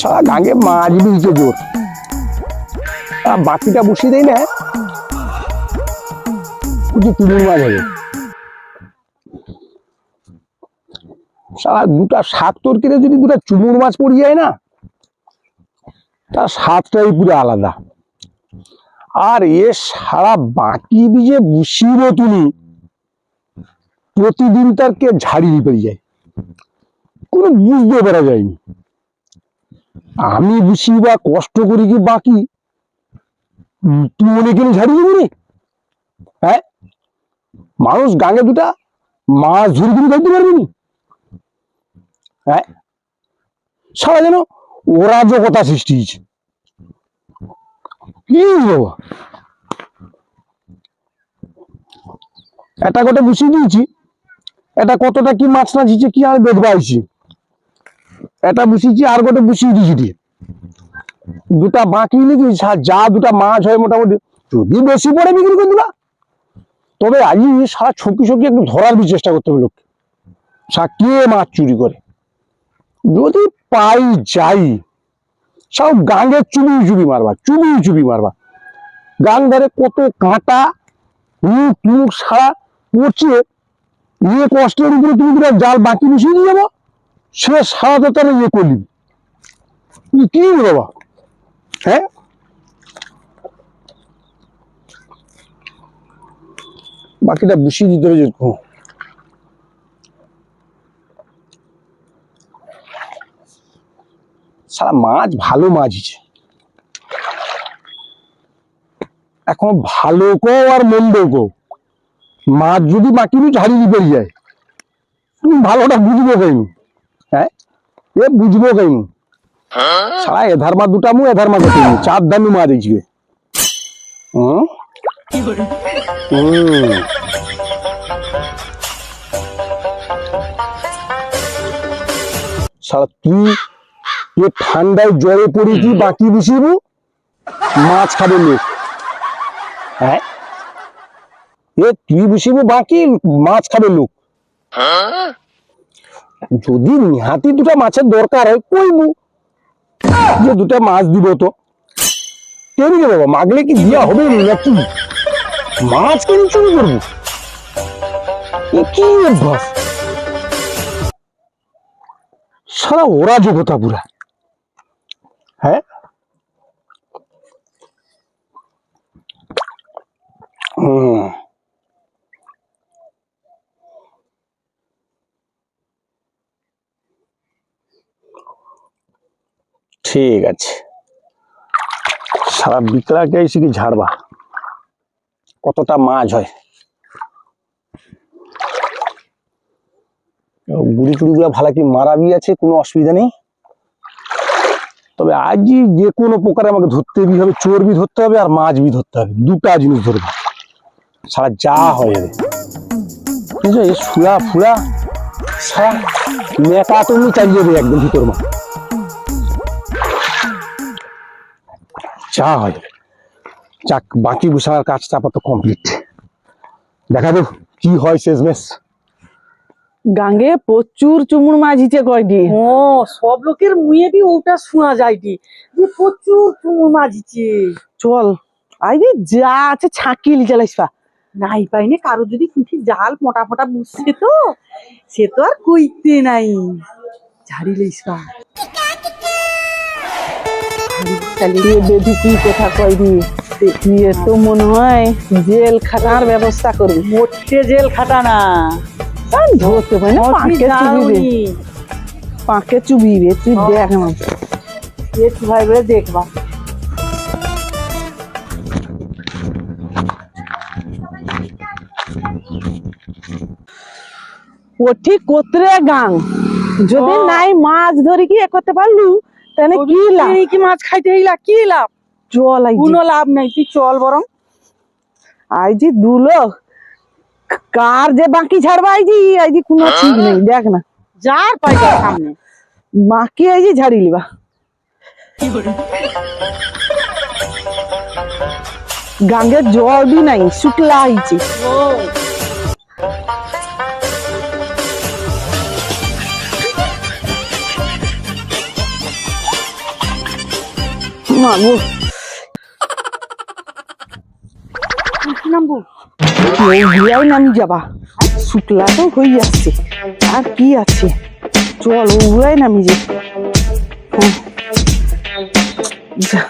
সারা গাঙ্গে মাছ দিয়েছে জোর। আর বাকিটা বসিয়ে দেয় না? কিছু তুলুর মাছ হবে সারা দুটা শাক তরকারি যদি দুটা চুমুর মাছ পড়ে যায় না, তার স্বাদটাই পুরো আলাদা। আর এ সারা বাকি বীজে বুসিব তুমি, প্রতিদিন তার কে ঝাড়িয়ে পেয়ে যায়। কোনো বুঝতে পারা যায়নি। আমি বুঝি বা কষ্ট করি কি বাকি? তুই মনে গেলে ঝাড়িয়ে দিবি হ্যাঁ? মানুষ গাঙে দুটা মাছ ধরে তুমি ধরতে পারবি? হ্যাঁ? সারা যেন ওরা অরাজকতা সৃষ্টি হয়েছে। কি বাবা এটা গোটে বুঝিয়ে দিয়েছি। এটা কতটা কি মাছ না কি আমি দেখবা আইছি এটা বুঝিয়েছি, আর গোটে বুঝিয়ে দিয়েছি দিয়ে। দুটা বাকি নাকি, যা দুটা মাছ হয় মোটামুটি, যদি বেশি পড়ে বিক্রি করে দিবা। তবে আজই সারা ছকি ছকি একটু ধরার চেষ্টা করতে হবে লোককে। সা কে মাছ চুরি করে? যদি পাই যাই, সব গাঙ্গে চুবি চুবি মারবা চুবি চুবি মারবা। গাং ধরে কত কাঁটা, মুখ মুখ সারা পড়ছে ইয়ে কষ্টের উপরে তুমি জাল বাকি মিশিয়ে দিয়ে যাব। সে সারাটা তারা ইয়ে করলি। কি বাবা হ্যাঁ? বাকিটা বসিয়ে দিতে হবে যে ও। সারা মাছ ভালো মাছ হিছে এখন ভালো কো আর মন্দ কো। মাছ যদি বাকি ঝাড়িয়ে বেরিয়ে যায়। ভালোটা বুঝব কেন? হ্যাঁ? এ বুঝব কেন? সারা এধার মা দুটা মু এধার মা দুটা মু চার দামি মাছ হিসবে হুম? হুম। সারা তুই এ ঠান্ডায় জ্বরে পড়ে কি বাকি বসিব মাছ খাবে লোক। হ্যাঁ? এ তুই বসিব বাকি মাছ খাবে লোক। যদি নিহাতি দুটা মাছের দরকার হয় কইবু যে দুটা মাছ দিব তো। কেমনি বাবা, মাগলে কি দিয়া হবে নাকি? মাছ কেন চুরি করব। কি অভ্যাস? সারা ওরা যোগ্যতা পুরা। হ্যাঁ? হুম। ঠিক আছে। সারা বিকলাকে কি ঝাড়বা? কতটা মাছ হয়? গুড়ি টুড়িগুলো ভালো কি মারাবি আছে? কোনো অসুবিধা নেই। তবে আজই যে কোনো প্রকারে আমাকে ধরতে বি হবে চর্বি ধরতে হবে আর মাছ বি ধরতে হবে। দুটা জিনিস ধরবে। সারা যা হয়ে বুঝছ? এই ফুলা ফুলা সারা মেকা তুমি চালিয়ে যাবে একদম ভিতর মা যা হয়। যাক বাকি গুছানোর কাজটা আপাতত কমপ্লিট দেখা দেব কি হয় শেষমেশ। গাঙ্গে প্রচুর চুমুর হিচে কয়টি? ও সব লোকের মুয়ে বি ওটা শোনা যায়টি যে প্রচুর চুমুর মাঝিছে চল। আই যে যা আছে ছাঁকিয়ে লিচে লাইসবা নাই পাইনে কারও যদি কুঠি জাল মোটা ফোটা বুঝছে তো সে তো আর কইতে নাই। ঝাড়ি লইসবা বেদি কি কথা দিয়ে তো মনে হয় জেল খাটার ব্যবস্থা করবি। মোটে জেল খাটানা তাই ধরতে পারি না পাকে চুবিবে পাকে চুবিবে তুই দেখ না ভাই বলে দেখবা। ও ঠিক কোতরে গাং? যদি নাই মাছ ধরে কি এ করতে পারলু তাহলে কি লাভ? এই কি মাছ খাইতে হইলা? কি লাভ? চল আই কোনো লাভ নাই তুই চল বরং। আই জি দুলো কার যে বাকি ছাড়বা আই জি আই জি কোনো ঠিক নেই দেখ না। যার পাইটা সামনে। বাকি আই জি ঝাড়ি লিবা। গাঙ্গে জল বি নাই শুকলা আইছে। ও। কি নামবো ওগুলাই নামি যাবা শুক্লা তো হয়ে যাচ্ছে আর কি আছে চল ওগুলাই নামি যে। যা।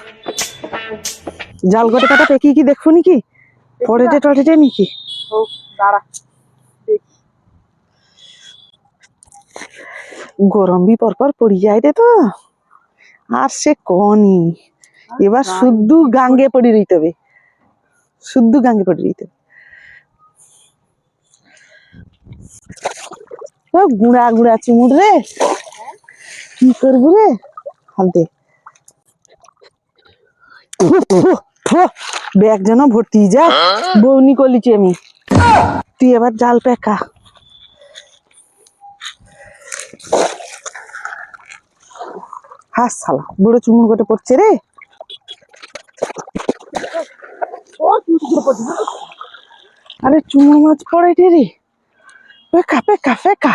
জাল গটে কাটা পেকি কি দেখব নাকি পড়েটে টড়েটে নাকি দাঁড়া গরম বি পরপর পড়ি যায় রে তো আর সে কনি এবার শুদ্ধ গাঙ্গে পড়ি রইতে হবে। শুদ্ধ গাঙ্গে পড়ি রইতে হবে। ও গুড়া গুড়া চুমুর রে। কি করব রে? হাল দে। ব্যাগ যেন ভর্তি যা বৌনি করলিছি আমি। তুই এবার জাল পেকা। হাস শালা বুড়ো চুমুর গোটে পড়ছে রে। আরে চুমুর মাছ পড়ে রে পেকা পেকা পেকা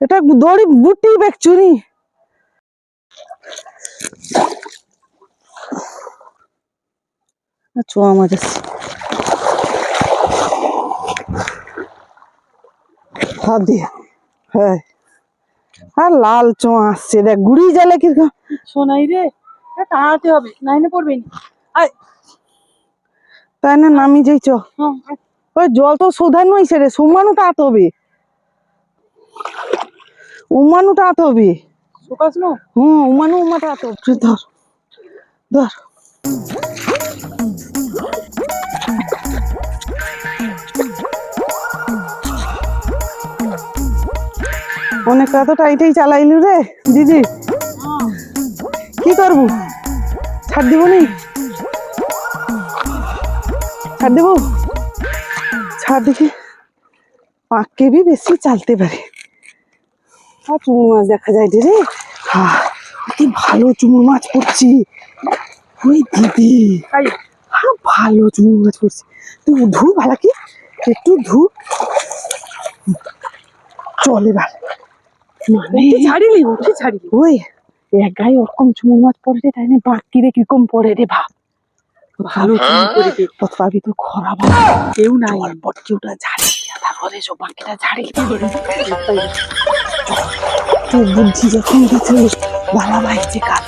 এটা দড়ি বুটি বেগ চুরি চোয়া মাছ হাত দিয়ে। হ্যাঁ। আর লাল চোয়া আসছে দেখ গুড়ি জালে কীরকম শোনাই রে টানাতে হবে নাইনে পড়বে নি। আয়। তাই না নামি যাই চ। হ্যাঁ ওই জল তো সোধান নইছে রে সুমানুটা আত হবে। উমানুটা আত হবে। হুম উমানু উমাটা আত হবে। ধর ধর। অনেক তো টাইটাই চালাইলু রে দিদি। কি করব? ছাড় দিব নি? ছাড় দেবো? ছাড় দেখি। পাঁককে বি বেশি চালতে পারে। আর চুমুর মাছ দেখা যায় রে। হ্যাঁ কি ভালো চুমুর মাছ পড়ছি। ওই দিদি। হ্যাঁ ভালো চুমুর মাছ পড়ছি। তুই ধু ভালো কি একটু ধু চলে উঠে ছাড়িলি উঠে ছাড়িলি। ওই এক গায়ে ওরকম চুমুর মাছ পড়ে রে তাই বাকি রে কীরকম পড়ে রে ভাব। ভালো করে দে তো খরা কেউ নাই। ঝাড়ি তারপরে সব বাকিটা ঝাড়ি বুদ্ধি যখন গেছে বাবা ভাইছে কাজ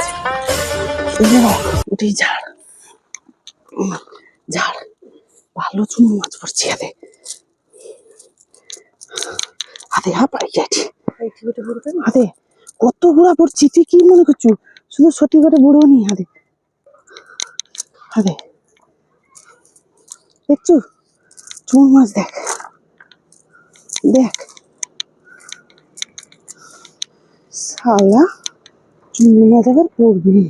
উঠে ঝাড়। ঝাড়। ভালো চুন মাছ পড়ছি হাতে হাতে হা পাই যাচ্ছি। হাতে কত বুড়া পড়ছি তুই কি মনে করছু? শুধু সত্যি করে বুড়ো নি হাতে হাতে দেখছু? চুন মাছ দেখ। দেখ। শালা চুন মাছ আবার পড়বে।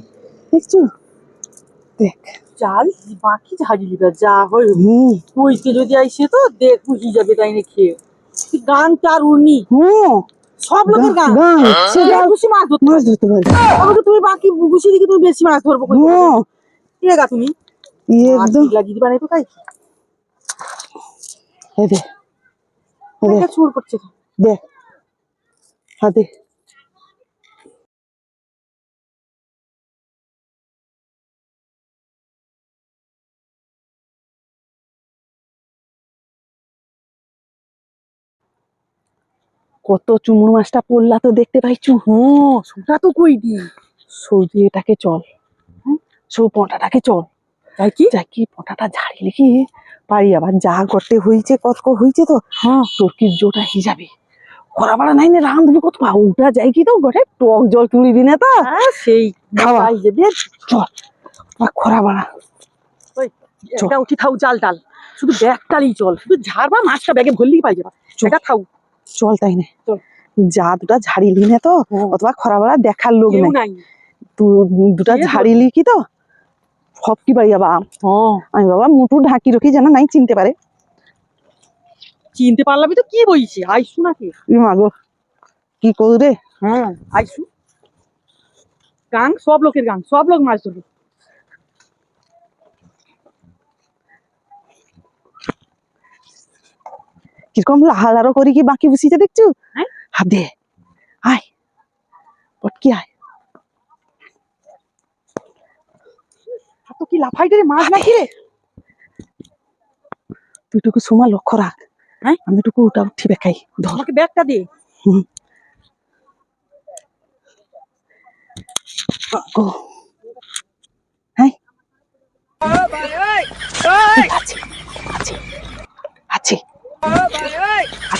দেখছু? দেখ। চাল বাকি ঝাড়িলি বা যা হয় হুম। কইতে যদি আইসে তো দেখ বুঝি যাবে তাই না খেয়ে গান চার উনি হুম। সব লোকের গান। সে খুশি মাছ ধরতে মাছ ধরতে পারে। আমাকে তুমি বাকি খুশি দিকে তুমি বেশি মাছ ধরবো ঠিক আছে তুমি? একদম। লাগিয়ে দিবা না তো দে। দে। চুর করছে? দে। দেখ হাতে। কত চুমুর মাছটা পড়লা তো দেখতে পাইছু? হ্যাঁ সেটা তো কই দি? সৌদি এটাকে চল। সৌ পটাটাকে চল। তাই কি? যাই কি? পটাটা ঝাড়িলে কি পারি আবার যা করতে হইছে কত হইছে তো। হ্যাঁ। তোর কি জোটা হিসাবে নাই না রাঁধবি কত পা ওটা যাই কি তো গোটে টক জল তুলি দিনে তা। হ্যাঁ, সেই খাওয়া। যাবে চল। আর খরা বাড়া ওই এটা উঠি থাও জাল টাল শুধু ব্যাগ টালি চল। শুধু ঝাড়বা মাছটা ব্যাগে ভরলেই পাই যাবা এটা থাও চল তাই না। যা দুটা ঝাড়িলি না তো হ্যাঁ। অথবা খরা বাড়া দেখার লোক নাই। দুটা ঝাড়িলি কি তো? সব কি পারি বাবা হ্যাঁ। আমি বাবা মুটু ঢাকি রকি যেন নাই চিনতে পারে। চিনতে পারলাবি তো কি বইছে আইসু নাকি? মাগো কি করু রে? হ্যাঁ আইসু। গাং সব লোকের গাং সব লোক মাছ ধরবে। কীরকম লাহালারো করি কি বাকি বসিতে দেখছু? হ্যাঁ? হাতে আয়। পটকি আয়। এত কি লাফাইটে রে মাছ নাকি রে? তুই টুকু সময় লক্ষ্য রাখ। হ্যাঁ? আমি টুকু ওটা উঠি বেকাই ধর। আমাকে ব্যাগটা দে। ও হ্যাঁ আছে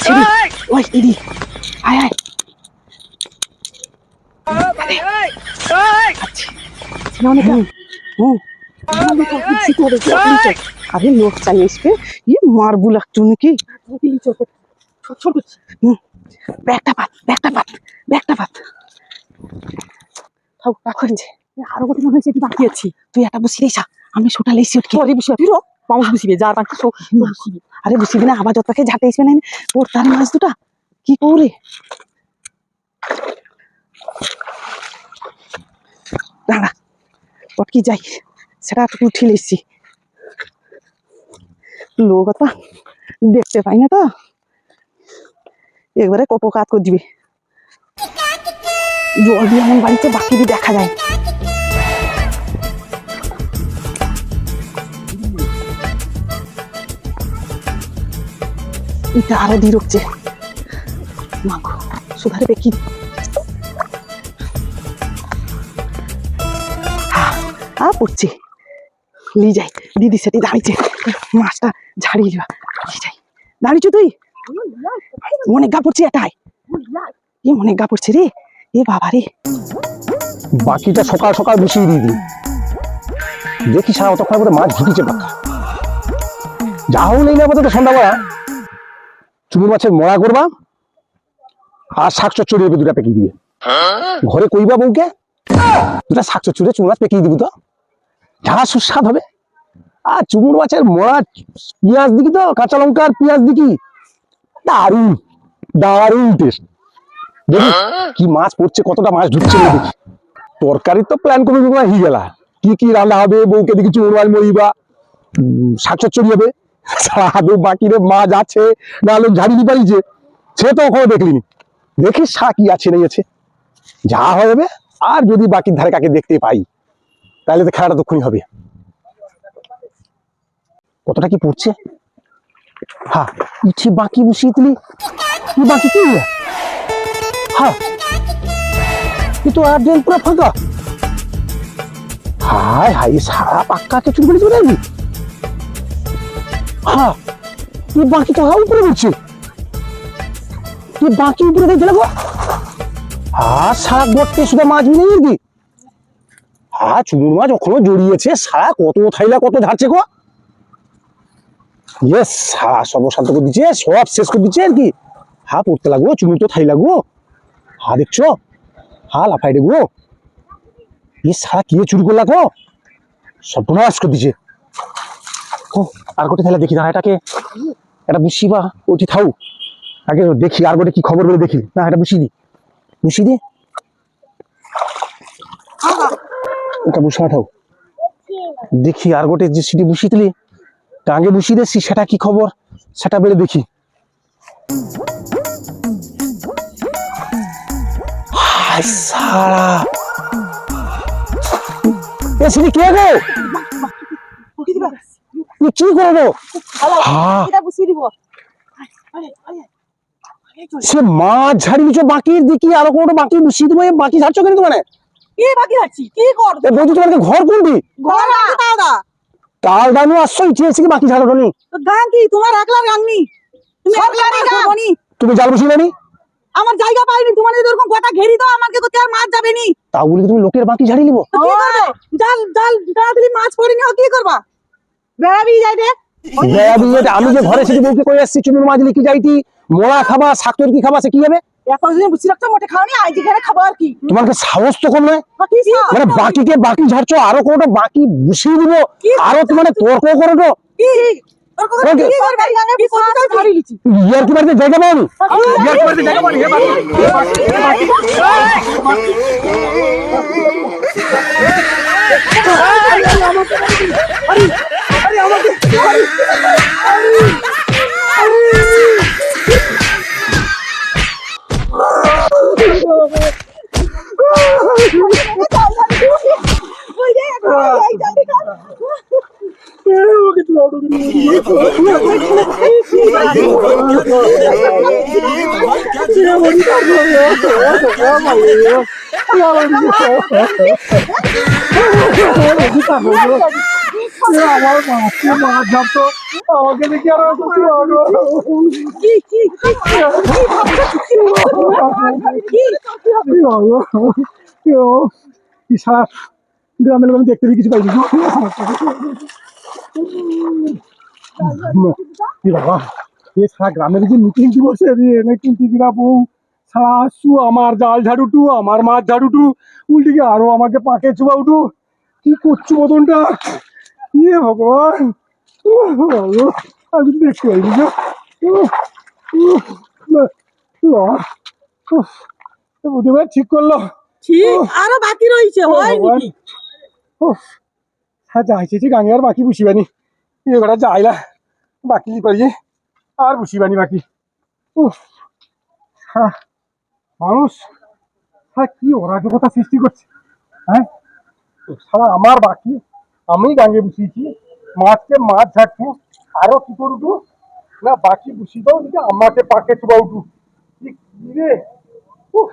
রে। ওই দিদি আয় আয়। আরে লোক চাই আসবে ইয়ে মারবো লাগছো নাকি। ছোট হুম। ব্যাগটা পাত ব্যাগটা পাত ব্যাগটা পাত। থাক রাখো যে আরও কত মনে হচ্ছে বাকি আছে। তুই একটা বসি আমি সোটা ওটকে পরে বসে তুই পাউস বসিবে যার বাকি সব আরে বসি দিনা আবার যত ঝাঁটে আসবে না ওর তার মাছ দুটা? কি করে? দাঁড়া পটকি যাই? সেটা একটু উঠিয়ে লেছি লোক তো দেখতে পাই না তো। একবারে কপকাত করে দিবে। জল দিয়ে এমন বাড়িতে বাকি দেখা যায়। দিয়ে রকছে মাগো সুধারে বেকি আ, পড়ছে। লি যাই, দিদি সেটি দাঁড়িয়েছে। মাছটা ঝাড়িয়ে লিবা লি দাঁড়িয়েছ তুই? অনেক গা পড়ছে এ অনেক গা রে। এ, বাবা রে। বাকিটা সকাল সকাল বসিয়ে দিয়ে দিই দেখি সারা অতক্ষণ করে মাছ ঢুকিছে পাক্কা যা হোক নেই না আপাতত সন্ধ্যাবেলা চুমুর মাছের মরা করবা আর শাক চচ্চড়ি হবে দুটা পেকিয়ে দিবে। ঘরে কইবা বউকে, দুটা শাক চচ্চড়ি চুমুর মাছ পেকিয়ে দিবি তো। যা সুস্বাদ হবে। আর চুমুর মাছের মরা পেঁয়াজ দিকি তো, কাঁচা লঙ্কা আর পেঁয়াজ দিকি দারুণ দারুণ টেস্ট দেখি কি মাছ পড়ছে, কতটা মাছ ঢুকছে দেখি। তরকারি তো প্ল্যান করে দেবো হয়ে গেলা। কি কি রান্না হবে, বউকে দেখি চুমুর মাছ মরিবা শাক চচ্চড়ি হবে। আদৌ বাকি রে মাছ আছে না লোক ঝাড়িয়ে পারিছে। সে তো ওখানে দেখলিনি। দেখি সা কি আছে নেই আছে। যা হবে, আর যদি বাকির ধারে কাকে দেখতে পাই, তাহলে তো খেলাটা তক্ষুনি হবে। কতটা কি পড়ছে? হ্যাঁ ইচ্ছে বাকি বসিয়ে দিলি। কি বাকি কি? হ্যাঁ এ তো আর ড্রেন পুরো ফাঁকা। হায় হায় সারা পাক্কা কে চুরি করে চলে যাবি হ্যাঁ তুই বাকি হা উপরে উঠছে তুই বাকি উপরে দেখে। লাগো হ্যাঁ সারা গড়তে শুধু মাছ আর কি হ্যাঁ চুমুর মাছ ওখানে জড়িয়েছে। সারা কত থাইলা, কত ঝাড়ছে গো? ইয়েস হ্যাঁ সর্বশান্ত করে দিচ্ছে, সব শেষ করে দিচ্ছে আর কি। হ্যাঁ পড়তে লাগবো চুমুর তো থাই লাগবো হ্যাঁ দেখছ? হ্যাঁ লাফাই দেখব এ সারা কি চুরি করলা গো? সর্বনাশ করে ও আর গোটে তাহলে দেখি না এটাকে, এটা বুঝি বা ওটি থাও আগে দেখি, আর গোটে কি খবর বলে দেখি। না, এটা বুঝি দি। বুঝি দি? এটা বুঝা থাও দেখি, আর গোটে যে সিটি বুঝি দিলি টাঙ্গে বুঝিয়ে দিচ্ছি সেটা কি খবর? সেটা বেড়ে দেখি। এ সিটি কে গো? কি করব হ্যাঁ। এটা বসিয়ে দিব। সে মাছ ঝাড়ি নিচে বাকি দেখি আরও কোনো বাকি বসিয়ে দেবো। বাকি ঝাড়ছো কেন কি বাকি আছি কি কর? বলছি তোমাকে ঘর কোনটি? ঘর দাদা। তাল দানু আসছো ইচ্ছে এসে বাকি ঝাড়ো নি গান কি? তোমার একলা গাংনি তুমি একলা গানি তুমি জাল বসিয়ে নি আমার জায়গা পাইনি তোমার যদি এরকম কথা ঘেরি দাও আমাকে তো আর মাছ যাবে নি তা বলি তুমি লোকের বাকি ঝাড়ি নিবো? জাল জাল মাছ পড়ে নিও কি করবা? বেড়াবি বেড়াবি আমি যে ঘরে সেটি বউকে আসছি চুনুর লিখি যাইতি মোড়া খাবা শাকতর কি খাবা সে কি হবে? এতদিন বুঝি রাখছো মোটে খাওনি আজ এখানে খাব আর কি? তোমার কি সাহস তো কম নয়? মানে বাকিকে বাকি ঝাড়ছো আরও কোনোটা বাকি দিব আরও তোমার তর্ক করো তো। ইয়ার কি বাড়িতে জায়গা আমি ইয়ার কি বাড়িতে জায়গা পাও হে বাকি হে বাকি আমার মাছকে আমাকে দেখি আর গ্রামের লোক দেখতে কিছু পাইনি কি বাবা এ সারা গ্রামের যে মিটিং কি বসে রে না কিন্তু কিনা বউ সারা আমার জাল ঝাড়ুটু আমার মাছ ঝাড়ুটু উল্টে গিয়ে আরও আমাকে পাকে চুবা উঠু কি? করছ মদনটা ইয়ে ভগবান আমি দেখতে পাইনি বুঝতে ঠিক করল ঠিক আরও বাকি রয়েছে হয় নাকি হ্যাঁ যাইছে গাঙে আর বাকি বুঝিবানি। এবার যাইলা বাকি পারিয়ে আর বুঝিবানি বাকি উফ, হ্যাঁ মানুষ হ্যাঁ কি অরাজকতা সৃষ্টি করছে হ্যাঁ সারা আমার বাকি আমি গাঙ্গে বসিয়েছি মাছকে মাছ ঝাড়ছু আরও কি করব না বাকি বসি দাও আমাকে পাকে চুবা উঠু কি রে উফ